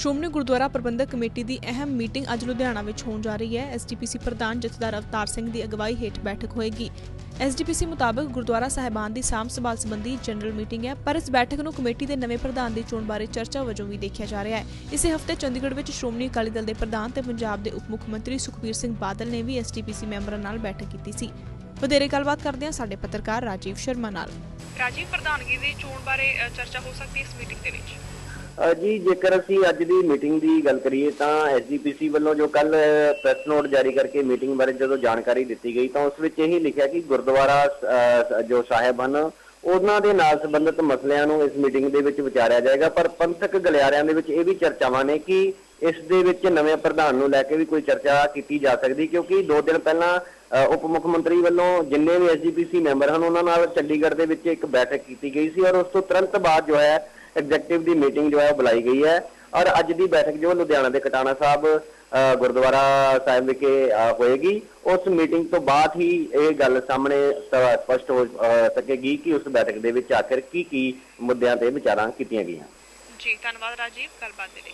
ਸ਼੍ਰੋਮਣੀ ਗੁਰਦੁਆਰਾ ਪ੍ਰਬੰਧਕ committee ਦੀ ਅਹਿਮ meeting ਅੱਜ ਲੁਧਿਆਣਾ ਵਿੱਚ ਹੋਣ ਜਾ ਰਹੀ ਹੈ। ਐਸਡੀਪੀਸੀ ਪ੍ਰਧਾਨ ਜਥੇਦਾਰ ਅਵਤਾਰ ਸਿੰਘ ਦੀ ਅਗਵਾਈ ਹੇਠ ਬੈਠਕ ਹੋਏਗੀ। ਐਸਡੀਪੀਸੀ ਮੁਤਾਬਕ ਗੁਰਦੁਆਰਾ ਸਾਹਿਬਾਨ ਦੀ ਸਾਂਭ ਸੰਭਾਲ ਸੰਬੰਧੀ ਜਨਰਲ ਮੀਟਿੰਗ ਹੈ, ਪਰ ਇਸ ਬੈਠਕ ਨੂੰ ਕਮੇਟੀ ਦੇ ਨਵੇਂ ਪ੍ਰਧਾਨ ਦੀ ਚੋਣ ਬਾਰੇ ਚਰਚਾ ਵਜੋਂ ਵੀ ਦੇਖਿਆ ਜਾ ਰਿਹਾ ਹੈ। ਇਸੇ ਹਫ਼ਤੇ ਚੰਡੀਗੜ੍ਹ ਵਿੱਚ ਸ਼੍ਰੋਮਣੀ ਅਕਾਲੀ ਦਲ ਦੇ ਪ੍ਰਧਾਨ ਤੇ ਪੰਜਾਬ ਦੇ ਉਪ ਮੁੱਖ ਮੰਤਰੀ ਸੁਖਬੀਰ ਸਿੰਘ ਬਾਦਲ ਨੇ ਵੀ ਐਸਡੀਪੀਸੀ ਮੈਂਬਰਾਂ ਨਾਲ ਬੈਠਕ ਕੀਤੀ ਸੀ। ਵਧੇਰੇ ਗੱਲਬਾਤ ਕਰਦੇ ਹਾਂ ਸਾਡੇ ਪੱਤਰਕਾਰ ਰਾਜੀਵ ਸ਼ਰਮਾ ਨਾਲ। ਰਾਜੀਵ, ਪ੍ਰਧਾਨਗੀ ਦੀ ਚੋਣ ਬਾਰੇ ਚਰਚਾ ਹੋ ਸਕਦੀ ਹੈ ਇਸ ਮੀਟਿੰਗ ਦੇ ਵਿੱਚ? ਜੀ, ਜੇਕਰ ਅਸੀਂ ਅੱਜ ਦੀ ਮੀਟਿੰਗ ਦੀ ਗੱਲ ਕਰੀਏ ਤਾਂ ਐਸਜੀਪੀਸੀ ਵੱਲੋਂ ਜੋ ਕੱਲ ਪ੍ਰੈਸ ਨੋਟ ਜਾਰੀ ਕਰਕੇ ਮੀਟਿੰਗ ਬਾਰੇ ਜਦੋਂ ਜਾਣਕਾਰੀ ਦਿੱਤੀ ਗਈ ਤਾਂ ਉਸ ਵਿੱਚ ਇਹ ਲਿਖਿਆ ਕਿ ਗੁਰਦੁਆਰਾ ਜੋ ਸਾਹਿਬ ਹਨ, ਉਹਨਾਂ ਦੇ ਨਾਲ ਸੰਬੰਧਿਤ ਮਸਲਿਆਂ ਨੂੰ ਇਸ ਮੀਟਿੰਗ ਦੇ ਵਿੱਚ ਵਿਚਾਰਿਆ ਜਾਏਗਾ। ਪਰ ਪੰਥਕ ਗਲਿਆਰਿਆਂ ਦੇ ਵਿੱਚ ਇਹ ਵੀ ਚਰਚਾਵਾਂ ਨੇ ਕਿ ਇਸ ਦੇ ਵਿੱਚ ਨਵੇਂ ਪ੍ਰਧਾਨ ਨੂੰ ਲੈ ਕੇ ਵੀ ਕੋਈ ਚਰਚਾ ਕੀਤੀ ਜਾ ਸਕਦੀ, ਕਿਉਂਕਿ ਦੋ ਦਿਨ ਪਹਿਲਾਂ ਉਪ ਮੁੱਖ ਮੰਤਰੀ ਵੱਲੋਂ ਜਿੰਨੇ ਵੀ ਐਸਜੀਪੀਸੀ ਮੈਂਬਰ ਹਨ, ਉਹਨਾਂ ਨਾਲ ਚੰਡੀਗੜ੍ਹ ਦੇ ਵਿੱਚ ਇੱਕ ਬੈਠਕ ਕੀਤੀ ਗਈ ਸੀ ਔਰ ਉਸ ਤੋਂ ਤੁਰੰਤ ਬਾਅਦ ਜੋ ਹੈ ਐਗਜ਼ੈਕਟਿਵ ਦੀ ਮੀਟਿੰਗ ਜੋ ਹੈ ਬੁਲਾਈ ਗਈ ਹੈ। ਔਰ ਅੱਜ ਦੀ ਬੈਠਕ ਜੋ ਲੁਧਿਆਣਾ ਦੇ ਕਟਾਣਾ ਸਾਹਿਬ ਗੁਰਦੁਆਰਾ ਸਾਹਿਬ ਵਿਖੇ ਹੋਏਗੀ। ਉਸ ਮੀਟਿੰਗ ਤੋਂ ਬਾਅਦ ਹੀ ਇਹ ਗੱਲ ਸਾਹਮਣੇ ਸਪਸ਼ਟ ਹੋ ਸਕੇਗੀ ਕਿ ਉਸ ਬੈਠਕ ਦੇ ਵਿੱਚ ਆਖਿਰ ਕੀ ਕੀ ਮੁੱਦਿਆਂ ਤੇ ਵਿਚਾਰਾਂ ਕੀਤੀਆਂ ਗਈਆਂ। ਜੀ, ਧੰਨਵਾਦ ਰਾਜੀਵ। ਗੱਲਬਾਤ ਦੇ ਲਈ।